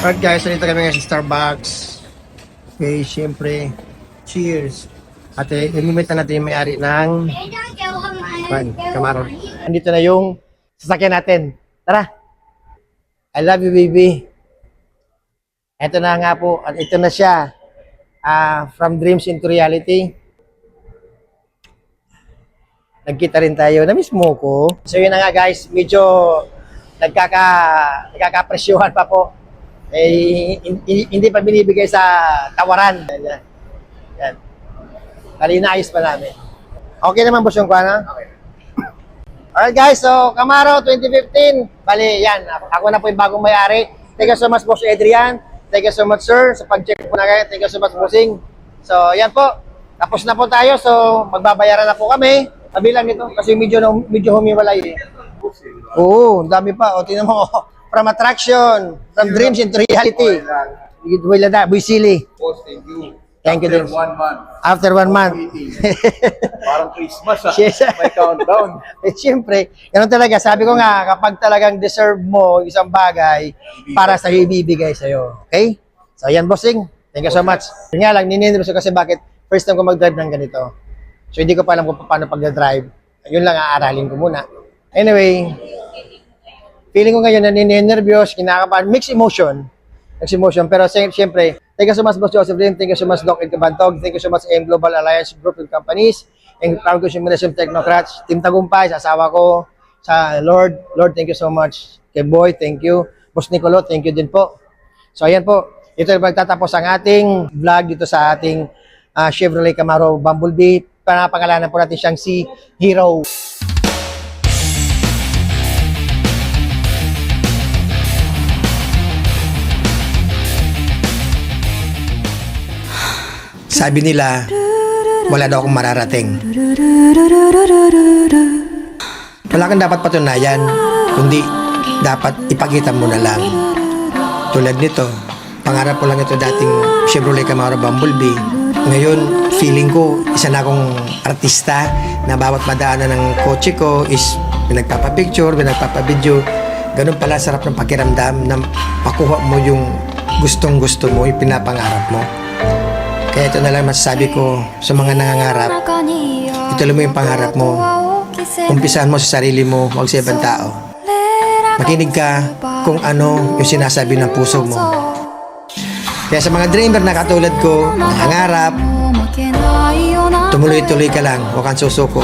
Alright guys, nandito kami ngayon sa Starbucks. Okay, syempre, cheers. At eh, imimita natin yung may-ari ng Pan, Camaro. Andito na yung sasakyan natin. Tara! I love you, baby. Ito na nga po, at ito na siya. Ah, from dreams into reality. Nagkita rin tayo. Na-miss mo ko. So yun na nga guys, medyo nagkaka, nagkakapresyuhan pa po. Eh, hindi, pa binibigay sa tawaran. Yan. Yan. Bali, inaayos pa namin. Okay naman, boss yung kuha Okay. Alright guys, so Camaro 2015. Bali, yan. Ako, ako na po yung bagong may-ari. Thank you so much, Boss Adrian. Thank you so much, sir, sa pag-check po na kayo. Thank you so much, Bossing. So, yan po. Tapos na po tayo. So, magbabayaran na po kami. Kabilang nito. Kasi medyo, medyo humiwalay eh. Oo, dami pa. O, tingnan mo. From attraction, from dreams into reality. Buy silly. Boss, thank you. Thank you After din. one month. After one month. Parang Christmas ah. Yes. May countdown. eh, siyempre, ganun talaga. Sabi ko nga, kapag talagang deserve mo isang bagay, para sa ibibigay sa'yo. Okay? So, yan, bossing. Thank you so much. Yun nga lang, nininirus ko kasi bakit first time ko mag-drive ng ganito. So, hindi ko pa alam kung paano pag-drive. Yun lang aaralin ko muna. Anyway, feeling ko ngayon na nininervyos, kinakabahan, mixed emotion. Mixed emotion. Pero si- siyempre, thank you so much, Boss Joseph Lim. Thank you so much, Doc Ed Cabantog. Thank you so much, AM Global Alliance Group of Companies. And Proud Consumerism Technocrats. Team Tagumpay, sa asawa ko, sa Lord. Lord, thank you so much. Kay Boy, thank you. Boss Nicolo, thank you din po. So, ayan po. Ito yung magtatapos ang ating vlog dito sa ating ah, Chevrolet Camaro Bumblebee. Panapangalanan po natin siyang si Hero. Sabi nila, wala daw akong mararating. Wala kang dapat patunayan, kundi dapat ipakita mo na lang. Tulad nito, pangarap ko lang ito dating Chevrolet Camaro Bumblebee. Ngayon, feeling ko, isa na akong artista na bawat madaanan ng kotse ko is pinagpapapicture, pinagpapabideo. Ganun pala sarap ng pakiramdam na makuha mo yung gustong gusto mo, yung pinapangarap mo. Kaya ito na lang masasabi ko sa mga nangangarap, ituloy mo yung pangarap mo. Umpisahan mo sa sarili mo, huwag sa ibang tao. Makinig ka kung ano yung sinasabi ng puso mo. Kaya sa mga dreamer na katulad ko, nangangarap, tumuloy-tuloy ka lang, huwag kang susuko.